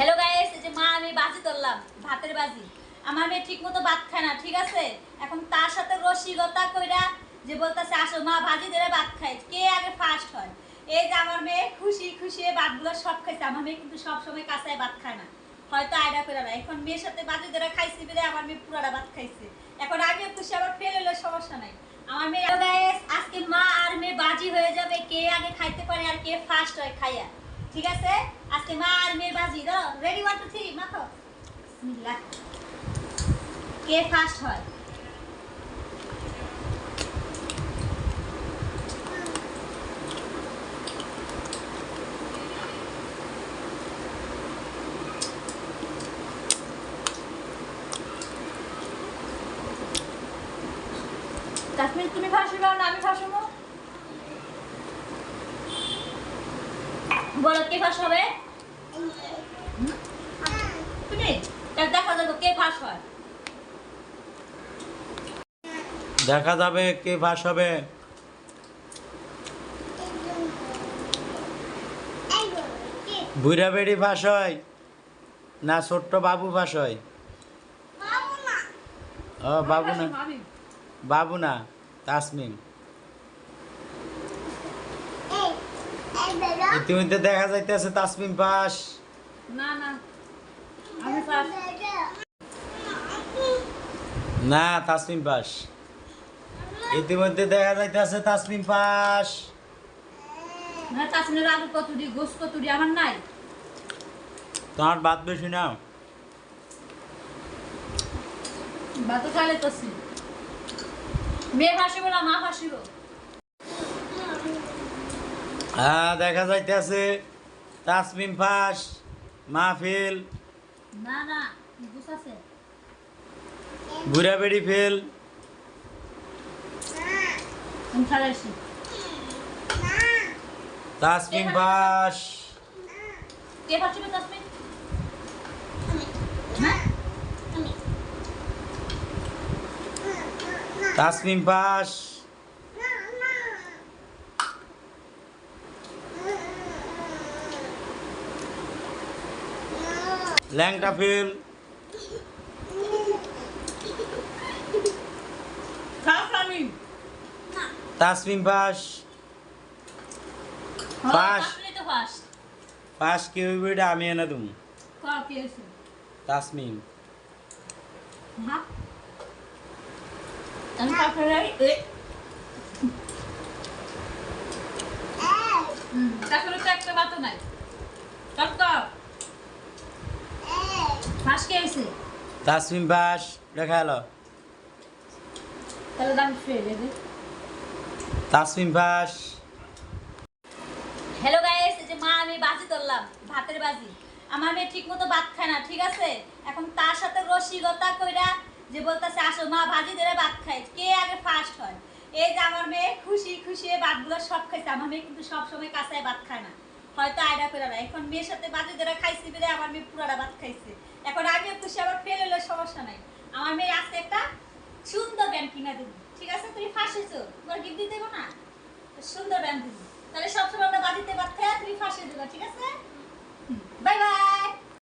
Hello guys যে মা, আমি বাজি ধরলাম, ভাতের বাজি। আমার মেয়ে ঠিক মতো ভাত খায় না, ঠিক আছে? এখন তার সাথে রসিকতা কইরা যে বলতেছে, আসো মা, ভাজি ধরে ভাত খাই। কে আগে ফার্স্ট হয়? এই যে আমার মেয়ে খুশি খুশি ভাতগুলো সব খাইছে। আমার মেয়ে কিন্তু সব সময় কাঁচায় ভাত খায় না। হয়তো আয়ডা করে না এখন মেয়ের সাথে বাজি ধরে খাইছি বলে আমার মেয়ে পুরাটা ভাত খাইছে। এখন আমিও খুশি, আবার ফেল হলে সমস্যা নাই। আমার মেয়ে আজকে মা আর মেয়ে বাজি হয়ে যাবে। কে আগে খাইতে পারে আর কে ফার্স্ট হয় খাইয়া? ঠিক আছে? আজকে মা আর মেয়ের বাজি। দাও রেডি ওয়ান টু থ্রি মাখো। কে ফার্স্ট হয়? তুমি ফাঁসিবা না, আমি ফাঁসবো বলো কে ফাঁস হবে? দেখা যাবে কে ফাঁস হয়। দেখা যাবে কে হবে। বুড়া বেড়ি ফাঁস হয় না ছোট্ট বাবু ফাঁস হয়? ও বাবু না। বাবু না তাসমিম ইতিমধ্যে দেখা যাইতেছে তাসমিম পাস। না না। আমি ফার্স্ট না তাসমিম পাস। ইতিমধ্যে দেখা যাইতেছে তাসমিম পাস। না চাষনের আলু কতুরি গোস কতুরি আমার নাই। তোমার বাদ বেশি না খাইলে তো মেয়ে ফাঁসিব না মা ফাঁসিব হ্যাঁ দেখা যাইতেছে। তাসমিম পাস মাহফিল। না না গোস বেড়ি ফেল। তাসমিম পাস কে ফাঁসিবে চাষমিন হ্যাঁ? তাসমিম পাস ল্যাংটা ফেল। তাসমিম পাস। পাস। চাষমিনই পাস। কি হইবে এটা আমি এনে কি তাসমিম হ্যাঁ হয়ে তারপরে তো একটা বাতো নাই। কর কে হয়েছে তাসমিম পাস দেখা এলো তাহলে দাম ফেলে দেবে তাসমিম পাস হ্যালো গাইস যে মা আমি বাজি ধরলাম ভাতের বাজি। আমার মেয়ে ঠিক মতো ভাত খায় না ঠিক আছে? এখন তার সাথে রসিকতা কইরা যে বলতেছে আসো মা ভাজি ধরে ভাত খাই। কে আগে ফার্স্ট হয়? এই যে আমার মেয়ে খুশি খুশি ভাতগুলো সব খাইছে। আমার মেয়ে কিন্তু সব সময় কাঁচায় ভাত খায় না। হয়তো আয়ডা করে না। এখন মেয়ের সাথে বাজি ধরে খাইছি বলে আমার মেয়ে পুরাটা ভাত খাইছে। এখন আমিও খুশি, আবার ফেল হলে সমস্যা নাই। আমার মেয়ে আজকে একটা সুন্দর ব্যান্ড কিনা দিবি ঠিক আছে? তুমি ফার্স্ট তোমার গিফট দিতে না? সুন্দর ব্যান্ড দিবি তাহলে সবসময় আমরা বাজিতে পারতে তুমি ফাঁসে দেবো ঠিক আছে? Bye bye